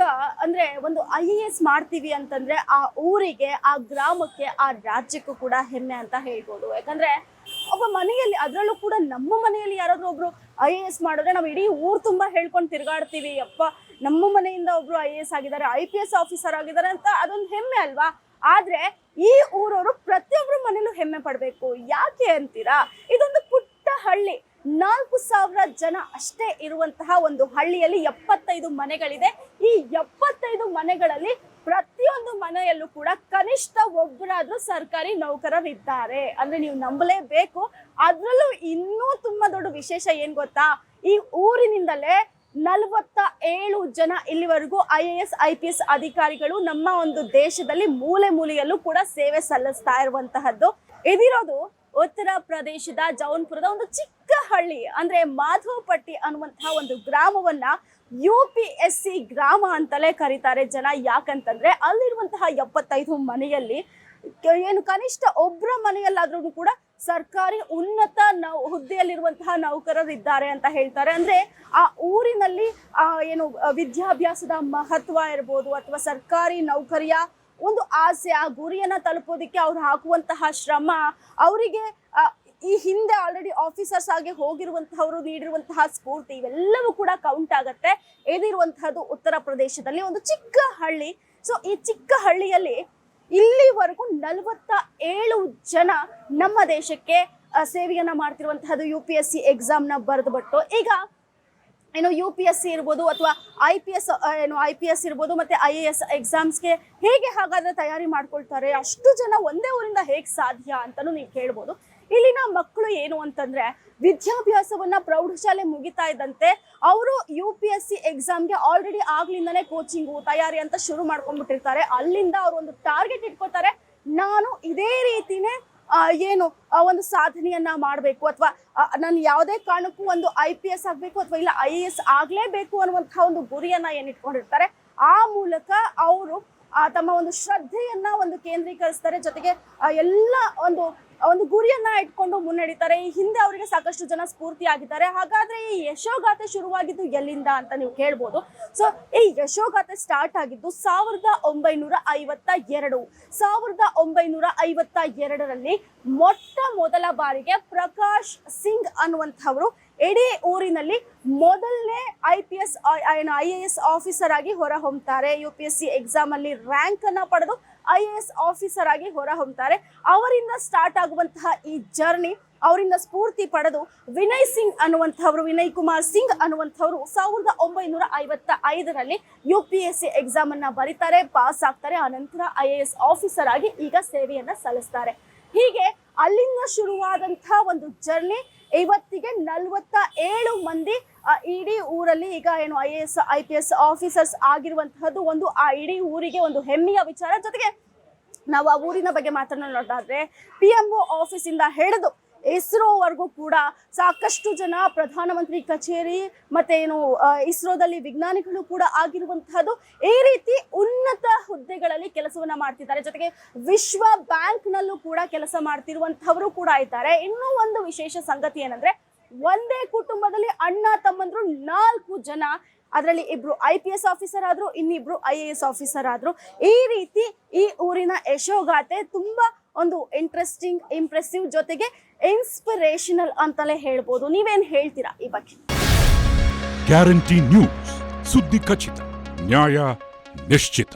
ಕೂಡ ಅಂದ್ರೆ ಒಂದು ಐ ಎ ಎಸ್ ಮಾಡ್ತೀವಿ ಅಂತಂದ್ರೆ ಆ ಊರಿಗೆ, ಆ ಗ್ರಾಮಕ್ಕೆ, ಆ ರಾಜ್ಯಕ್ಕೂ ಕೂಡ ಹೆಮ್ಮೆ ಅಂತ ಹೇಳ್ಬೋದು. ಯಾಕಂದ್ರೆ ಒಬ್ಬ ಮನೆಯಲ್ಲಿ ಅದರಲ್ಲೂ ಕೂಡ ನಮ್ಮ ಮನೆಯಲ್ಲಿ ಯಾರಾದ್ರೂ ಒಬ್ರು ಐ ಎ ಎಸ್ ಮಾಡಿದ್ರೆ ನಾವು ಇಡೀ ಊರ್ ತುಂಬಾ ಹೇಳ್ಕೊಂಡು ತಿರ್ಗಾಡ್ತೀವಿ ಅಪ್ಪ ನಮ್ಮ ಮನೆಯಿಂದ ಒಬ್ರು ಐ ಎ ಎಸ್ ಆಗಿದ್ದಾರೆ ಐ ಪಿ ಎಸ್ ಆಫೀಸರ್ ಆಗಿದ್ದಾರೆ ಅಂತ ಅದೊಂದು ಹೆಮ್ಮೆ ಅಲ್ವಾ? ಆದ್ರೆ ಈ ಊರವರು ಪ್ರತಿಯೊಬ್ಬರು ಮನೇಲೂ ಹೆಮ್ಮೆ ಪಡಬೇಕು. ಯಾಕೆ ಅಂತೀರಾ? ಇದೊಂದು ಪುಟ್ಟ ಹಳ್ಳಿ. ನಾಲ್ಕು ಸಾವಿರ ಜನ ಅಷ್ಟೇ ಇರುವಂತಹ ಒಂದು ಹಳ್ಳಿಯಲ್ಲಿ ಎಪ್ಪತ್ತೈದು ಮನೆಗಳಿದೆ. ಈ ಎಪ್ಪತ್ತೈದು ಮನೆಗಳಲ್ಲಿ ಪ್ರತಿಯೊಂದು ಮನೆಯಲ್ಲೂ ಕೂಡ ಕನಿಷ್ಠ ಒಬ್ಬರಾದ್ರೂ ಸರ್ಕಾರಿ ನೌಕರರಿದ್ದಾರೆ. ಅಂದ್ರೆ ನೀವು ನಂಬಲೇಬೇಕು. ಅದ್ರಲ್ಲೂ ಇನ್ನೂ ತುಂಬಾ ದೊಡ್ಡ ವಿಶೇಷ ಏನ್ ಗೊತ್ತಾ? ಈ ಊರಿನಿಂದಲೇ ನಲವತ್ತ ಏಳು ಜನ ಇಲ್ಲಿವರೆಗೂ I A S, I P S ಅಧಿಕಾರಿಗಳು ನಮ್ಮ ಒಂದು ದೇಶದಲ್ಲಿ ಮೂಲೆ ಮೂಲೆಯಲ್ಲೂ ಕೂಡ ಸೇವೆ ಸಲ್ಲಿಸ್ತಾ ಇರುವಂತಹದ್ದು. ಇದಿರೋದು ಉತ್ತರ ಪ್ರದೇಶದ ಜೌನ್ಪುರದ ಒಂದು ಚಿಕ್ಕ ಹಳ್ಳಿ, ಅಂದ್ರೆ ಮಾಧವಪಟ್ಟಿ ಅನ್ನುವಂತಹ ಒಂದು ಗ್ರಾಮವನ್ನ ಯು ಪಿ ಎಸ್ ಸಿ ಗ್ರಾಮ ಅಂತಲೇ ಕರೀತಾರೆ ಜನ. ಯಾಕಂತಂದ್ರೆ ಅಲ್ಲಿರುವಂತಹ ಎಪ್ಪತ್ತೈದು ಮನೆಯಲ್ಲಿ ಏನು ಕನಿಷ್ಠ ಒಬ್ಬರ ಮನೆಯಲ್ಲಾದ್ರೂ ಕೂಡ ಸರ್ಕಾರಿ ಉನ್ನತ ನೌ, ಹುದ್ದೆಯಲ್ಲಿರುವಂತಹ ನೌಕರರಿದ್ದಾರೆ ಅಂತ ಹೇಳ್ತಾರೆ. ಅಂದ್ರೆ ಆ ಊರಿನಲ್ಲಿ, ಆ, ಏನು, ವಿದ್ಯಾಭ್ಯಾಸದ ಮಹತ್ವ ಇರ್ಬೋದು ಅಥವಾ ಸರ್ಕಾರಿ ನೌಕರಿಯ ಒಂದು ಆಸೆ, ಆ ಗುರಿಯನ್ನ ತಲುಪೋದಕ್ಕೆ ಅವ್ರು ಹಾಕುವಂತಹ ಶ್ರಮ, ಅವರಿಗೆ ಈ ಹಿಂದೆ ಆಲ್ರೆಡಿ ಆಫೀಸರ್ಸ್ ಆಗಿ ಹೋಗಿರುವಂತಹವರು, ನೀಡಿರುವಂತಹ ಸ್ಫೂರ್ತಿ, ಇವೆಲ್ಲವೂ ಕೂಡ ಕೌಂಟ್ ಆಗತ್ತೆ. ಏನಿರುವಂತಹದ್ದು ಉತ್ತರ ಪ್ರದೇಶದಲ್ಲಿ ಒಂದು ಚಿಕ್ಕ ಹಳ್ಳಿ. ಸೊ ಈ ಚಿಕ್ಕ ಹಳ್ಳಿಯಲ್ಲಿ ಇಲ್ಲಿವರೆಗೂ ನಲವತ್ತ ಏಳು ಜನ ನಮ್ಮ ದೇಶಕ್ಕೆ ಸೇವೆಯನ್ನ ಮಾಡ್ತಿರುವಂತಹದ್ದು ಯು ಪಿ ಎಸ್ ಸಿ ಎಕ್ಸಾಮ್ನ ಬರೆದುಬಿಟ್ಟು. ಈಗ, ಏನು ಯು ಪಿ ಎಸ್ ಸಿ ಇರ್ಬೋದು ಅಥವಾ ಐ ಪಿ ಎಸ್ ಏನು ಐ ಪಿ ಎಸ್ ಇರ್ಬೋದು ಮತ್ತೆ ಐ ಎ ಎಸ್ ಎಕ್ಸಾಮ್ಸ್ಗೆ ಹೇಗೆ ಹಾಗಾದ್ರೆ ತಯಾರಿ ಮಾಡ್ಕೊಳ್ತಾರೆ, ಅಷ್ಟು ಜನ ಒಂದೇ ಊರಿಂದ ಹೇಗೆ ಸಾಧ್ಯ ಅಂತಲೂ ನೀವು ಕೇಳ್ಬೋದು. ಇಲ್ಲಿನ ಮಕ್ಕಳು ಏನು ಅಂತಂದ್ರೆ ವಿದ್ಯಾಭ್ಯಾಸವನ್ನ ಪ್ರೌಢಶಾಲೆ ಮುಗಿತಾ ಇದ್ದಂತೆ ಅವರು ಯು ಪಿ ಎಸ್ ಸಿ ಎಕ್ಸಾಮ್ಗೆ ಆಲ್ರೆಡಿ ಆಗ್ಲಿಂದನೇ ಕೋಚಿಂಗು ತಯಾರಿ ಅಂತ ಶುರು ಮಾಡ್ಕೊಂಡ್ಬಿಟ್ಟಿರ್ತಾರೆ. ಅಲ್ಲಿಂದ ಅವರು ಒಂದು ಟಾರ್ಗೆಟ್ ಇಟ್ಕೋತಾರೆ ನಾನು ಇದೇ ರೀತಿನೇ ಏನು ಒಂದು ಸಾಧನೆಯನ್ನ ಮಾಡಬೇಕು ಅಥವಾ ನಾನು ಯಾವುದೇ ಕಾರಣಕ್ಕೂ ಒಂದು ಐ ಪಿ ಎಸ್ ಆಗಬೇಕು ಅಥವಾ ಇಲ್ಲ ಐ ಎ ಎಸ್ ಆಗಲೇಬೇಕು ಅನ್ನುವಂತಹ ಒಂದು ಗುರಿಯನ್ನ ಏನ್ ಇಟ್ಕೊಂಡಿರ್ತಾರೆ, ಆ ಮೂಲಕ ಅವರು ತಮ್ಮ ಒಂದು ಶ್ರದ್ಧೆಯನ್ನ ಒಂದು ಕೇಂದ್ರೀಕರಿಸ್ತಾರೆ. ಜೊತೆಗೆ ಎಲ್ಲ ಒಂದು ಒಂದು ಗುರಿಯನ್ನ ಇಟ್ಕೊಂಡು ಮುನ್ನಡೀತಾರೆ ಈ ಹಿಂದೆ ಅವರಿಗೆ ಸಾಕಷ್ಟು ಜನ ಸ್ಫೂರ್ತಿ ಆಗಿದ್ದಾರೆ ಹಾಗಾದ್ರೆ ಈ ಯಶೋಗಾಥೆ ಶುರುವಾಗಿದ್ದು ಎಲ್ಲಿಂದ ಅಂತ ನೀವು ಕೇಳ್ಬೋದು. ಸೊ ಈ ಯಶೋಗಾಥೆ ಸ್ಟಾರ್ಟ್ ಆಗಿದ್ದು ಸಾವಿರದ ಒಂಬೈನೂರ ಐವತ್ತ ಎರಡು. ಸಾವಿರದ ಒಂಬೈನೂರ ಐವತ್ತ ಎರಡರಲ್ಲಿ ಮೊಟ್ಟ ಮೊದಲ ಬಾರಿಗೆ ಪ್ರಕಾಶ್ ಸಿಂಗ್ ಅನ್ನುವಂಥವರು ಇಡೀ ಊರಿನಲ್ಲಿ ಮೊದಲನೇ I P S I A S officer ಆಗಿ ಹೊರ ಹೊಮ್ತಾರೆ U P S C exam ಅಲ್ಲಿ ರ್ಯಾಂಕ್ ಅನ್ನ ಪಡೆದು ಐ ಎ ಎಸ್ ಆಫೀಸರ್ ಆಗಿ ಹೊರ ಹೊಮ್ತಾರೆ ಅವರಿಂದ ಸ್ಟಾರ್ಟ್ ಆಗುವಂತಹ ಈ ಜರ್ನಿ ಅವರಿಂದ ಸ್ಫೂರ್ತಿ ಪಡೆದು ವಿನಯ್ ಸಿಂಗ್ ಅನ್ನುವಂಥವ್ರು, ವಿನಯ್ ಕುಮಾರ್ ಸಿಂಗ್ ಅನ್ನುವಂಥವ್ರು ಸಾವಿರದ ಒಂಬೈನೂರ ಐವತ್ತ ಐದರಲ್ಲಿ U P S C exam ಅನ್ನ ಬರೀತಾರೆ ಪಾಸ್ ಆಗ್ತಾರೆ. ಆನಂತರ ಐ ಎ ಎಸ್ ಆಫೀಸರ್ ಆಗಿ ಈಗ ಸೇವೆಯನ್ನ ಸಲ್ಲಿಸ್ತಾರೆ. ಹೀಗೆ ಅಲ್ಲಿಂದ ಶುರುವಾದಂತಹ ಒಂದು ಜರ್ನಿ ಇವತ್ತಿಗೆ ನಲ್ವತ್ತ ಏಳು ಮಂದಿ ಇಡೀ ಊರಲ್ಲಿ ಈಗ ಏನು I A S I P S officers ಆಗಿರುವಂತಹದ್ದು ಒಂದು, ಆ, ಇಡೀ ಊರಿಗೆ ಒಂದು ಹೆಮ್ಮೆಯ ವಿಚಾರ. ಜೊತೆಗೆ ನಾವು ಆ ಊರಿನ ಬಗ್ಗೆ ಮಾತನಾಡೋದಾದ್ರೆ ಪಿ ಎಂ ಒ ಆಫೀಸಿಂದ ಹಿಡಿದು ಇಸ್ರೋವರೆಗೂ ಕೂಡ ಸಾಕಷ್ಟು ಜನ ಪ್ರಧಾನಮಂತ್ರಿ ಕಚೇರಿ ಮತ್ತೆ ಏನು ಇಸ್ರೋದಲ್ಲಿ ವಿಜ್ಞಾನಿಗಳು ಕೂಡ ಆಗಿರುವಂತಹದ್ದು ಈ ರೀತಿ ಉನ್ನತ ಕೆಲಸವನ್ನ ಮಾಡ್ತಿದ್ದಾರೆ. ಜೊತೆಗೆ ವಿಶ್ವ ಬ್ಯಾಂಕ್ ನಲ್ಲೂ ಕೂಡ ಕೆಲಸ ಮಾಡ್ತಿರುವಂತವರು ಕೂಡ ಇದ್ದಾರೆ. ಇನ್ನೂ ಒಂದು ವಿಶೇಷ ಸಂಗತಿ ಏನಂದ್ರೆ, ಒಂದೇ ಕುಟುಂಬದಲ್ಲಿ ಅಣ್ಣ ತಮ್ಮಂದ್ರು ನಾಲ್ಕು ಜನ, ಅದರಲ್ಲಿ ಇಬ್ರು ಐ ಪಿ ಎಸ್ ಆಫೀಸರ್ ಆದ್ರು, ಇನ್ನಿಬ್ರು ಐ ಎ ಎಸ್ ಆಫೀಸರ್ ಆದ್ರು. ಈ ರೀತಿ ಈ ಊರಿನ ಯಶೋಗಾಥೆ ತುಂಬಾ ಒಂದು ಇಂಟ್ರೆಸ್ಟಿಂಗ್ ಇಂಪ್ರೆಸಿವ್ ಜೊತೆಗೆ ಇನ್ಸ್ಪಿರೇಷನಲ್ ಅಂತಲೇ ಹೇಳ್ಬೋದು. ನೀವೇನ್ ಹೇಳ್ತೀರಾ ಈ ಬಗ್ಗೆ? ಗ್ಯಾರಂಟಿ ನ್ಯೂಸ್ ಸುದ್ದಿ ಖಚಿತ, ನ್ಯಾಯ ನಿಶ್ಚಿತ.